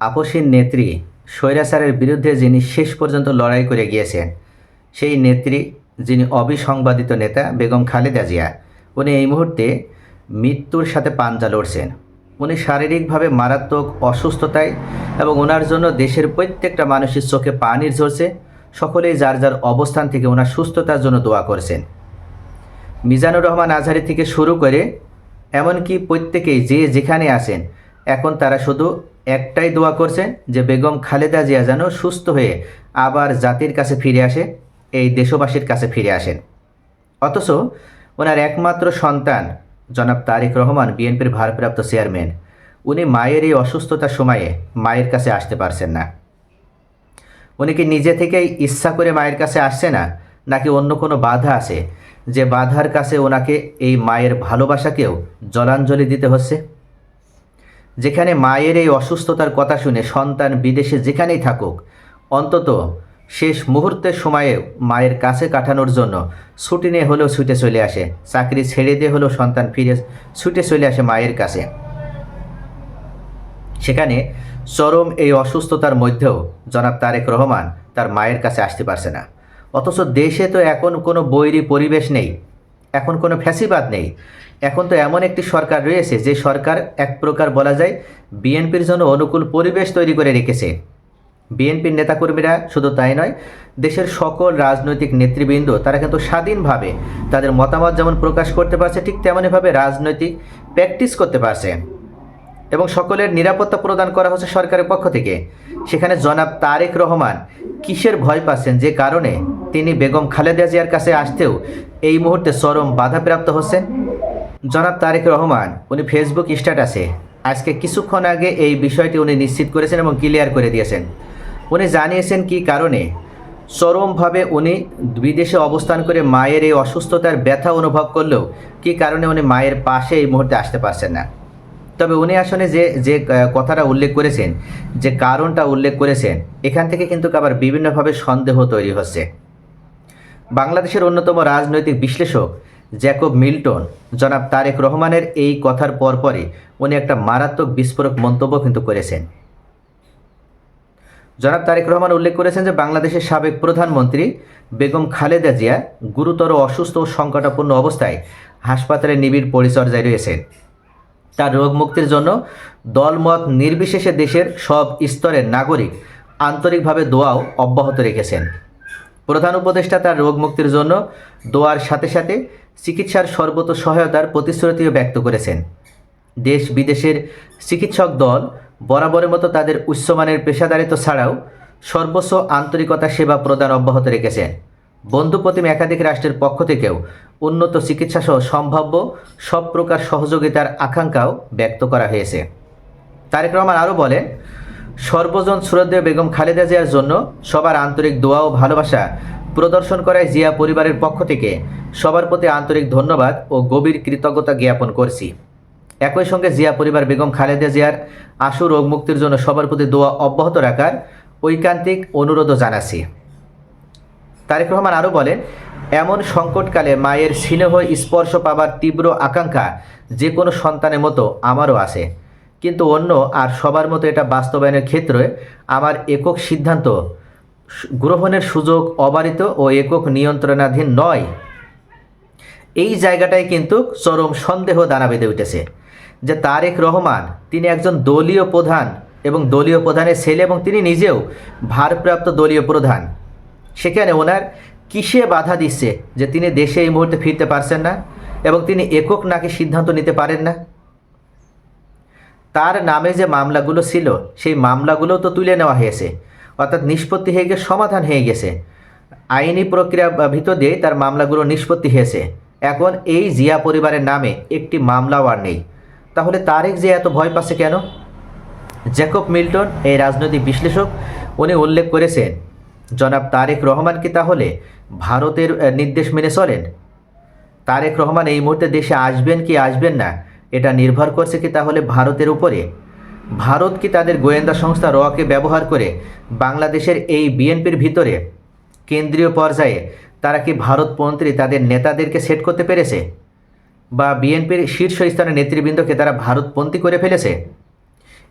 আপসীন নেত্রী স্বৈরাচারের বিরুদ্ধে যিনি শেষ পর্যন্ত লড়াই করে গিয়েছেন, সেই নেত্রী যিনি অবিসংবাদিত নেতা বেগম খালেদা জিয়া, উনি এই মুহূর্তে মৃত্যুর সাথে পাঞ্জা লড়ছেন। উনি শারীরিকভাবে মারাত্মক অসুস্থতায় এবং ওনার জন্য দেশের প্রত্যেকটা মানুষের চোখে পানির ঝরছে। সকলেই যার যার অবস্থান থেকে ওনার সুস্থতার জন্য দোয়া করছেন। মিজানুর রহমান আজহারি থেকে শুরু করে এমনকি প্রত্যেকেই যে যেখানে আছেন এখন তারা শুধু একটাই দোয়া করছেন যে বেগম খালেদা জিয়া যেন সুস্থ হয়ে আবার জাতির কাছে ফিরে আসে, এই দেশবাসীর কাছে ফিরে আসেন। অথচ ওনার একমাত্র সন্তান জনাব তারেক রহমান, বিএনপির ভারপ্রাপ্ত চেয়ারম্যান, উনি মায়ের এই অসুস্থতার সময়ে মায়ের কাছে আসতে পারছেন না। উনি কি নিজে থেকেই ইচ্ছা করে মায়ের কাছে আসছে না, নাকি অন্য কোনো বাধা আছে যে বাধার কাছে ওনাকে এই মায়ের ভালোবাসাকেও জলাঞ্জলি দিতে হচ্ছে? যেখানে মায়ের এই অসুস্থতার কথা শুনে সন্তান বিদেশে যেখানেই থাকুক, অন্তত শেষ মুহূর্তের সময়ে মায়ের কাছে কাটানোর জন্য ছুটি নিয়ে হলেও ছুটে চলে আসে। চাকরি ছেড়ে দিয়ে হলেও সন্তান ফিরে ছুটে চলে আসে মায়ের কাছে। সেখানে চরম এই অসুস্থতার মধ্যেও জনাব তারেক রহমান তার মায়ের কাছে আসতে পারছে না। অথচ দেশে তো এখন কোনো বৈরী পরিবেশ নেই। এখন কোনো ফ্যাসিবাদ নেই। এখন তো এমন একটি সরকার রয়েছে, যে সরকার এক প্রকার বলা যায় বিএনপির জন্য অনুকূল পরিবেশ তৈরি করে রেখেছে। বিএনপির নেতাকর্মীরা শুধু তাই নয়, দেশের সকল রাজনৈতিক নেতৃবৃন্দ, তারা কিন্তু স্বাধীনভাবে তাদের মতামত যেমন প্রকাশ করতে পারছে, ঠিক তেমনইভাবে রাজনৈতিক প্র্যাকটিস করতে পারছে। এবং সকলের নিরাপত্তা প্রদান করা হচ্ছে সরকারের পক্ষ থেকে। সেখানে জনাব তারেক রহমান কিসের ভয় পাচ্ছেন? যে কারণে তিনি বেগম খালেদা জিয়ার কাছে আসতেও এই মুহূর্তে চরম বাধাপ্রাপ্ত হচ্ছেন জনাব তারেক রহমান, উনি ফেসবুক স্ট্যাটাসে আজকে কিছুক্ষণ আগে এই বিষয়টি উনি নিশ্চিত করেছেন এবং ক্লিয়ার করে দিয়েছেন। উনি জানিয়েছেন কি কারণে? চরমভাবে উনি বিদেশে অবস্থান করে মায়ের এই অসুস্থতার ব্যথা অনুভব করলেও কি কারণে উনি মায়ের পাশে এই মুহূর্তে আসতে পারছেন না? তবে উনি আসলে যে যে কথাটা উল্লেখ করেছেন, যে কারণটা উল্লেখ করেছেন, এখান থেকে কিন্তু আবার বিভিন্নভাবে সন্দেহ তৈরি হচ্ছে। বাংলাদেশের অন্যতম রাজনৈতিক বিশ্লেষক জ্যাকব মিল্টন, জনাব তারেক রহমানের এই কথার পরপরই উনি একটা মারাত্মক বিস্ফোরক মন্তব্য কিন্তু করেছেন। জনাব তারেক রহমান উল্লেখ করেছেন যে বাংলাদেশের সাবেক প্রধানমন্ত্রী বেগম খালেদা জিয়া গুরুতর অসুস্থ ও সংকটাপন্ন অবস্থায় হাসপাতালে নিবিড় পরিচর্যায় রয়েছেন। তার রোগ মুক্তির জন্য দলমত নির্বিশেষে দেশের সব স্তরের নাগরিক আন্তরিকভাবে দোয়াও অব্যাহত রেখেছেন। প্রধান উপদেষ্টা তার রোগ মুক্তির জন্য দোয়ার সাথে সাথে চিকিৎসার সর্বত সহায়তার প্রতিশ্রুতিও ব্যক্ত করেছেন। দেশ বিদেশের চিকিৎসক দল বরাবরের মতো তাদের উচ্চমানের পেশাদারিত্ব ছাড়াও সর্বোচ্চ আন্তরিকতা সেবা প্রদান অব্যাহত রেখেছেন। বন্ধুপ্রতিম একাধিক রাষ্ট্রের পক্ষ থেকেও উন্নত চিকিৎসা সহ সম্ভাব্য সব প্রকার সহযোগিতার আকাঙ্ক্ষাও ব্যক্ত করা হয়েছে। তারেক রহমান আরও বলেন সর্বজন শ্রদ্ধেয় বেগম খালেদা জিয়ার জন্য সবার আন্তরিক দোয়া ও ভালোবাসা প্রদর্শন করায় জিয়া পরিবারের পক্ষ থেকে সবার প্রতি আন্তরিক ধন্যবাদ ও গভীর কৃতজ্ঞতা জ্ঞাপন করছি। একই সঙ্গে জিয়া পরিবার বেগম খালেদা জিয়ার আশু রোগ মুক্তির জন্য সবার প্রতি দোয়া অব্যাহত রাখার ঐকান্তিক অনুরোধও জানাচ্ছি। তারেক রহমান আরও বলেন, এমন সংকটকালে মায়ের স্নেহ স্পর্শ পাবার তীব্র আকাঙ্ক্ষা যে কোনো সন্তানের মতো আমারও আছে। কিন্তু অন্য আর সবার মতো এটা বাস্তবায়নের ক্ষেত্রে আমার একক সিদ্ধান্ত গ্রহণের সুযোগ অবারিত ও একক নিয়ন্ত্রণাধীন নয়। এই জায়গাটায় কিন্তু চরম সন্দেহ দানা বেঁধে উঠেছে যে তারেক রহমান, তিনি একজন দলীয় প্রধান এবং দলীয় প্রধানের ছেলে এবং তিনি নিজেও ভারপ্রাপ্ত দলীয় প্রধান। সেখানে ওনার কিসে বাধা দিচ্ছে যে তিনি দেশে এই মুহূর্তে ফিরতে পারছেন না এবং তিনি একক নাকি সিদ্ধান্ত নিতে পারেন না? তার নামে যে মামলাগুলো ছিল, সেই মামলাগুলো তো তুলে নেওয়া হয়েছে। অর্থাৎ নিষ্পত্তি হয়ে গিয়ে সমাধান হয়ে গেছে। আইনি প্রক্রিয়া ভিতর দিয়ে তার মামলাগুলো নিষ্পত্তি হয়েছে। এখন এই জিয়া পরিবারের নামে একটি মামলাও আর নেই। তাহলে তারেক যে এত ভয় পাচ্ছে কেন? জ্যাকব মিল্টন, এই রাজনৈতিক বিশ্লেষক, উনি উল্লেখ করেছেন, জনাব তারেক রহমান কি তাহলে ভারতের নির্দেশ মেনে চলেন? তারেক রহমান এই মুহূর্তে দেশে আসবেন কি আসবেন না? এটা নির্ভর করছে কি তাহলে ভারতের উপরে? ভারত কি তাদের গোয়েন্দা সংস্থা রকে ব্যবহার করে বাংলাদেশের এই বিএনপির ভিতরে? কেন্দ্রীয় পর্যায়ে তারা কি ভারতপন্থী তাদের নেতাদেরকে সেট করতে পেরেছে? বা বিএনপির শীর্ষস্থানের নেতৃবৃন্দকে তারা ভারতপন্থী করে ফেলেছে?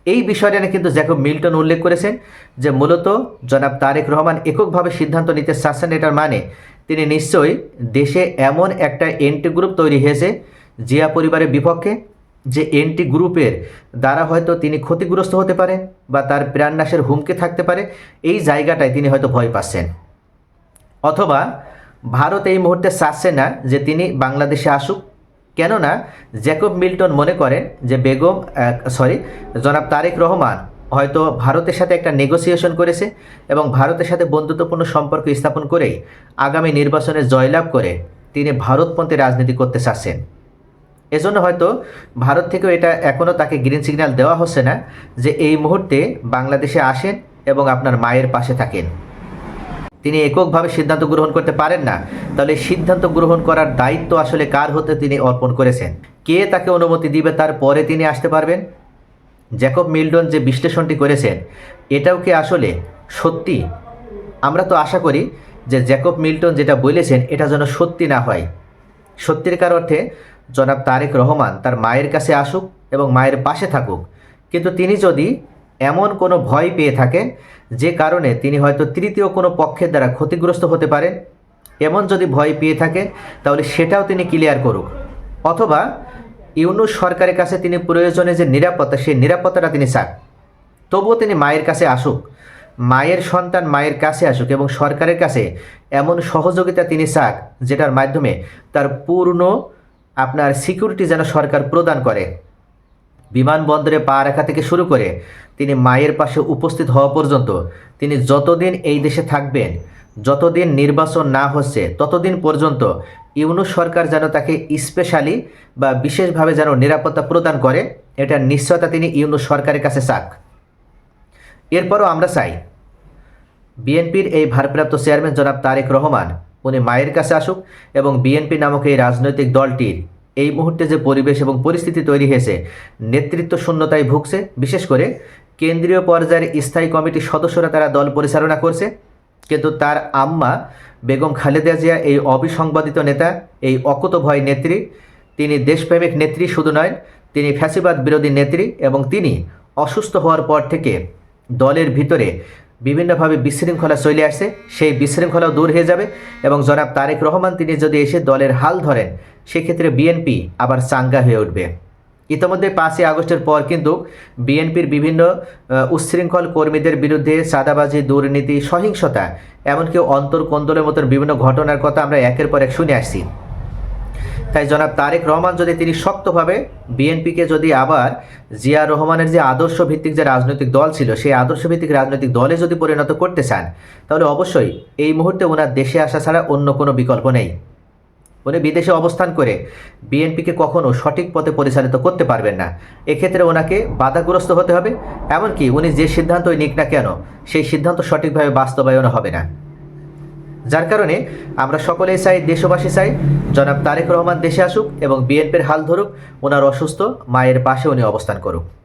এই বিষয়টা নিয়ে কিন্তু জ্যাকব মিল্টন উল্লেখ করেছেন যে মূলত জনাব তারেক রহমান এককভাবে সিদ্ধান্ত নিতে চাচ্ছেন এটার মানে তিনি নিশ্চয়ই দেশে এমন একটা এন্টি গ্রুপ তৈরি হয়েছে জিয়া পরিবারের বিপক্ষে, যে এন্টি গ্রুপের দ্বারা হয়তো তিনি ক্ষতিগ্রস্ত হতে পারে বা তার প্রাণনাশের হুমকি থাকতে পারে, এই জায়গাটায় তিনি হয়তো ভয় পাচ্ছেন। অথবা ভারত এই মুহূর্তে চাচ্ছে না যে তিনি বাংলাদেশে আসুক, কেননা জ্যাকব মিল্টন মনে করেন যে বেগম সরি, জনাব তারেক রহমান হয়তো ভারতের সাথে একটা নেগোসিয়েশন করেছে এবং ভারতের সাথে বন্ধুত্বপূর্ণ সম্পর্ক স্থাপন করেই আগামী নির্বাচনে জয়লাভ করে তিনি ভারতপন্থী রাজনীতি করতে চাচ্ছেন। এজন্য হয়তো ভারত থেকেও এটা এখনও তাকে গ্রিন সিগন্যাল দেওয়া হচ্ছে না যে এই মুহূর্তে বাংলাদেশে আসেন এবং আপনার মায়ের পাশে থাকেন। তিনি এককভাবে সিদ্ধান্ত গ্রহণ করতে পারেন না। তাহলে সিদ্ধান্ত গ্রহণ করার দায়িত্ব আসলে কার হতে তিনি অর্পণ করেছেন? কে তাকে অনুমতি দিবে তারপরে তিনি আসতে পারবেন? জ্যাকব মিল্টন যে বিশ্লেষণটি করেছেন, এটাও কি আসলে সত্যি? আমরা তো আশা করি যে জ্যাকব মিল্টন যেটা বলেছেন, এটা যেন সত্যি না হয়। সত্যিকার অর্থে জনাব তারেক রহমান তার মায়ের কাছে আসুক এবং মায়ের পাশে থাকুক। কিন্তু তিনি যদি এমন কোনো ভয় পেয়ে থাকেন, যে কারণে তিনি হয়তো তৃতীয় কোনো পক্ষের দ্বারা ক্ষতিগ্রস্ত হতে পারেন, এমন যদি ভয় পেয়ে থাকেন, তাহলে সেটাও তিনি ক্লিয়ার করুক। অথবা ইউনুস সরকারের কাছে তিনি প্রয়োজনে যে নিরাপত্তা, সেই নিরাপত্তাটা তিনি চান। তবুও তিনি মায়ের কাছে আসুক, মায়ের সন্তান মায়ের কাছে আসুক এবং সরকারের কাছে এমন সহযোগিতা তিনি চাক, যেটার মাধ্যমে তার পূর্ণ আপনার সিকিউরিটি যেন সরকার প্রদান করে। বিমানবন্দরে পা রাখা থেকে শুরু করে তিনি মায়ের পাশে উপস্থিত হওয়া পর্যন্ত তিনি যতদিন এই দেশে থাকবেন, যতদিন নির্বাচন না হচ্ছে, ততদিন পর্যন্ত ইউনুস সরকার যেন তাকে স্পেশালি বা বিশেষভাবে যেন নিরাপত্তা প্রদান করে এটার নিশ্চয়তা তিনি ইউনুস সরকারের কাছে চাক। এরপরও আমরা চাই, বিএনপির এই ভারপ্রাপ্ত চেয়ারম্যান জনাব তারেক রহমান উনি মায়ের কাছে আসুক এবং বিএনপি নামক এই রাজনৈতিক দলটির এই মুহূর্তে যে পরিবেশ এবং পরিস্থিতি তৈরি হয়েছে, নেতৃত্ব শূন্যতায় ভুগছে, বিশেষ করে কেন্দ্রীয় পর্যায়ের স্থায়ী কমিটির সদস্যরা তারা দল পরিচালনা করছে। কিন্তু তার আম্মা বেগম খালেদা জিয়া, এই অবিসংবাদিত নেতা, এই অকুত ভয় নেত্রী, তিনি দেশপ্রেমিক নেত্রী শুধু নয়, তিনি ফ্যাসিবাদ বিরোধী নেত্রী এবং তিনি অসুস্থ হওয়ার পর থেকে দলের ভিতরে বিভিন্নভাবে বিশৃঙ্খলা চলে আসছে সেই বিশৃঙ্খলাও দূর হয়ে যাবে এবং জনাব তারেক রহমান তিনি যদি এসে দলের হাল ধরেন, সেক্ষেত্রে বিএনপি আবার চাঙ্গা হয়ে উঠবে। ইতিমধ্যে পাঁচই আগস্টের পর কিন্তু বিএনপির বিভিন্ন উচ্ছৃঙ্খল কর্মীদের বিরুদ্ধে চাঁদাবাজি, দুর্নীতি, সহিংসতা, এমনকি অন্তর্কন্দলের মতন বিভিন্ন ঘটনার কথা আমরা একের পর এক শুনে আসছি। তাই জনাব তারেক রহমান যদি তিনি শক্তভাবে বিএনপিকে যদি আবার জিয়া রহমানের যে আদর্শ ভিত্তিক যে রাজনৈতিক দল ছিল, সেই আদর্শ ভিত্তিক রাজনৈতিক দলে যদি পরিণত করতে চান, তাহলে অবশ্যই এই মুহূর্তে ওনার দেশে আসা ছাড়া অন্য কোনো বিকল্প নেই। উনি বিদেশে অবস্থান করে বিএনপিকে কখনো সঠিক পথে পরিচালিত করতে পারবেন না। এক্ষেত্রে ওনাকে বাধাগ্রস্ত হতে হবে। এমনকি উনি যে সিদ্ধান্তই নিক না কেন, সেই সিদ্ধান্ত সঠিকভাবে বাস্তবায়ন হবে না। যার কারণে আমরা সকলেই চাই, দেশবাসী চাই, জনাব তারেক রহমান দেশে আসুক এবং বিএনপির হাল ধরুক, ওনার অসুস্থ মায়ের পাশে উনি অবস্থান করুক।